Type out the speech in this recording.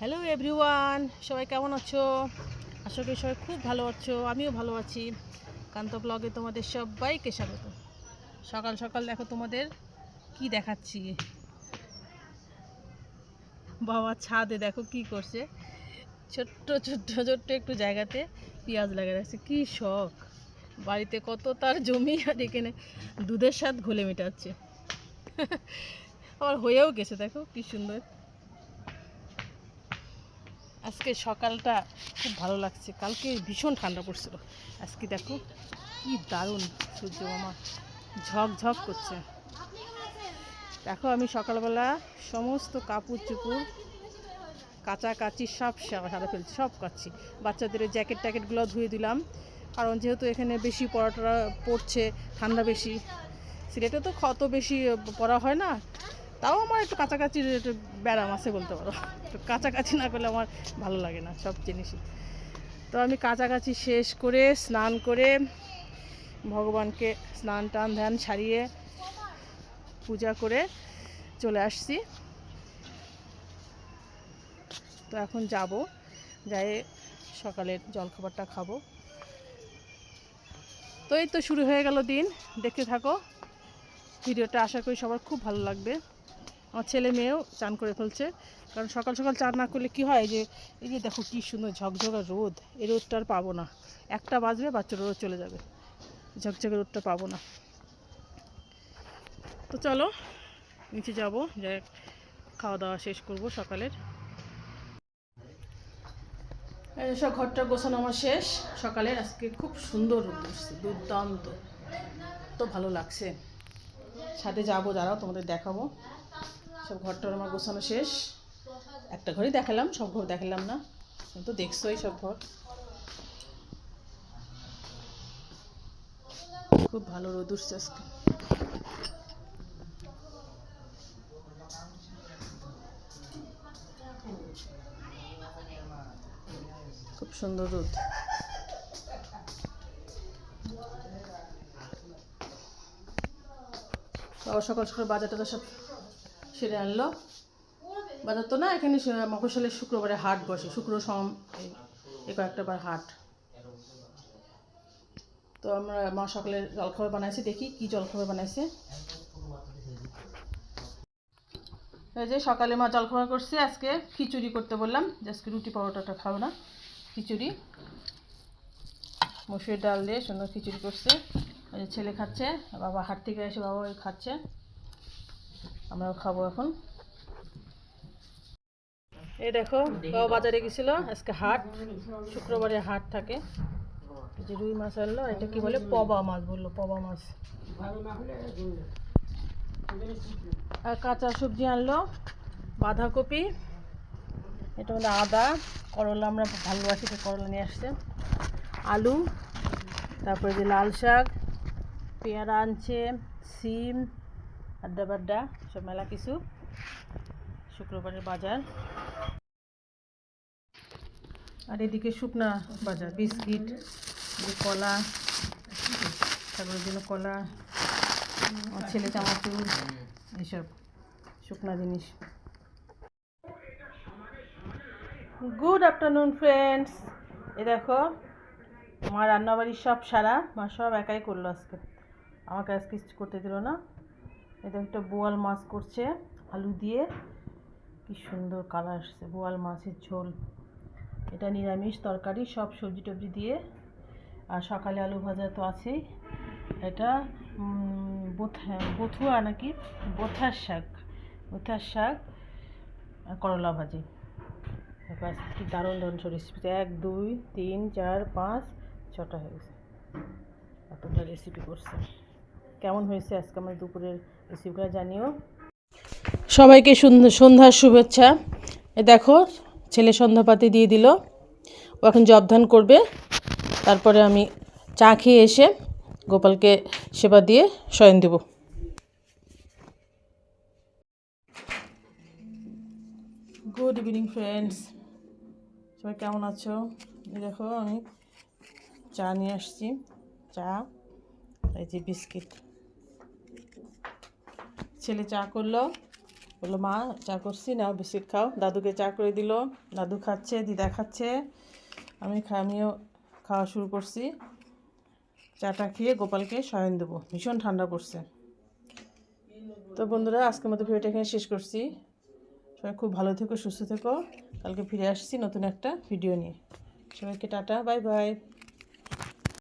Hello everyone সবাই কেমন আছো? আশা করি সবাই খুব ভালো আছো। আমিও ভালো আছি। কান্ত ব্লগে তোমাদের সবাইকে স্বাগত। সকাল সকাল দেখো তোমাদের কি দেখাচ্ছি। বাবা ছাদে দেখো কি করছে। ছোট্ট ছোট্ট ছোট্ট একটু জায়গাতে পেঁয়াজ লাগিয়ে রাখছে। কি শখ। বাড়িতে কত তার জমি আর এখানে দুধের স্বাদ ঘোলে মেটাচ্ছে। আবার হয়েও গেছে, দেখো কি সুন্দর। আজকে সকালটা খুব ভালো লাগছে। কালকে ভীষণ ঠান্ডা পড়ছিল। আজকে দেখো কি দারুণ সূর্য মামা ঝকঝক করছে। দেখো আমি সকালবেলা সমস্ত কাপড় চুপুর কাচাকাচি সব সারা ফেলছি, সব কাচ্ছি। বাচ্চাদের জ্যাকেট ট্যাকেটগুলো ধুয়ে দিলাম। কারণ যেহেতু এখানে বেশি পড়াটা পড়ছে, ঠান্ডা বেশি, সিলেটে তো কত বেশি পড়া হয় না। তাও আমার একটু কাছাকাছি একটু ব্যারাম আছে বলতে পারো। তো কাছাকাছি না করলে আমার ভালো লাগে না সব জিনিসই। তো আমি কাছাকাছি শেষ করে স্নান করে ভগবানকে স্নান টান ধ্যান সারিয়ে পূজা করে চলে আসছি। তো এখন যাব যাই সকালের জলখাবারটা খাব। তো এই তো শুরু হয়ে গেল দিন, দেখতে থাকো। ভিডিওটা আশা করি সবার খুব ভালো লাগবে। আমার ছেলে মেয়েও চান করে ফেলছে। কারণ সকাল সকাল চান না করলে কি হয়? যে, এই যে দেখো কী সুন্দর ঝকঝকা রোদ। এই রোদটা আর পাবো না। একটা বাজবে, বাচ্চার রোদ চলে যাবে। ঝকঝকে রোদটা পাবো না। তো চলো, নিচে যাব। যে খাওয়া দাওয়া শেষ করব সকালের। সব ঘরটা গোছানো আমার শেষ। সকালে আজকে খুব সুন্দর রোদ উঠছে, দুর্দান্ত। তো ভালো লাগছে। সাথে যাব দাঁড়াও তোমাদের দেখাবো। সব ঘরটার আমার গোছানো শেষ। একটা ঘরই দেখালাম, সব ঘর দেখালাম না। তো দেখছোই সব ঘর। খুব ভালো রোদ উঠছে খুব সুন্দর রোদ। সকাল সকাল বাজারটা তো সব সেরে আনলো। বাজার তো না, এখানে মফস্বলের শুক্রবারে হাট বসে, শুক্র সম, এই কয়েকটা বার হাট। তো আমরা মা সকালের জলখাবার বানাইছি, দেখি কি জলখাবার বানাইছে। এই যে সকালে মা জলখাবার করছে, আজকে খিচুড়ি করতে বললাম আজকে রুটি পরোটাটা খাব না, খিচুড়ি। মসুর ডাল দিয়ে সুন্দর খিচুড়ি করছে। ওই ছেলে খাচ্ছে, বাবা হাট থেকে এসে বাবা খাচ্ছে। আমরাও খাব এখন। এই দেখো বাজারে গেছিল, আজকে হাট, শুক্রবারে হাট থাকে। যে রুই মাছ আনলো এটা কি বলে, পবা মাছ বলল, পবা মাছ। আর কাঁচা সবজি আনলো, বাঁধাকপি, এটা হলো আদা, করলা, আমরা ভালোবাসি করলা নিয়ে আসছে আলু, তারপরে যে লাল শাক, পেয়ারা আনছে, সিম আড্ডা বাড্ডা সব মেলা কিছু শুক্রবারের বাজার। আর এদিকে শুকনা বাজার, বিস্কিট কলা তারপরে জন্য কলা, আমার ছেলে চামাচুর এইসব শুকনা জিনিস। গুড আফটারনুন ফ্রেন্ডস এ দেখো, মা রান্নাবাড়ির সব সারা, মা সব একাই করল আজকে। আমাকে আজকে কিছু করতে দিল না। এটা একটা বোয়াল মাছ করছে, আলু দিয়ে। কি সুন্দর কালার আসছে, বোয়াল মাছের ঝোল। এটা নিরামিষ তরকারি, সব সবজি টবজি দিয়ে। আর সকালে আলু ভাজা তো আছেই। এটা বোথা, বথুয়া নাকি? বোথার শাক বোথার শাক করলা ভাজি। ব্যাস কি দারুণ দারুণ রেসিপি এক, দুই, তিন, চার, পাঁচ, ছটা হয়ে গেছে। এতটা রেসিপি করছে। কেমন হয়েছে আজকে আমার দুপুরের রেসিপিটা জানিও। সবাইকে সন্ধ্যার শুভেচ্ছা। এ দেখো ছেলে সন্ধ্যাপাতি দিয়ে দিল। ও এখন জবধান করবে। তারপরে আমি চা খেয়ে এসে গোপালকে সেবা দিয়ে শয়ন দেব। গুড ইভিনিং ফ্রেন্ডস সবাই কেমন আছো? এই দেখো আমি চা নিয়ে আসছি। চা এই যে বিস্কিট। ছেলে চা করল। বলল, মা, চা করছি নাও বিস্কিট খাও। দাদুকে চা করে দিল। দাদু খাচ্ছে, দিদা খাচ্ছে। আমি আমিও খাওয়া শুরু করছি। চাটা খেয়ে গোপালকে শয়ন দেবো। ভীষণ ঠান্ডা পড়ছে। তো বন্ধুরা, আজকের মতো ভিডিওটা এখানে শেষ করছি। সবাই খুব ভালো থেকো, সুস্থ থেকো। কালকে ফিরে আসছি নতুন একটা ভিডিও নিয়ে। সবাইকে টাটা, বাই বাই।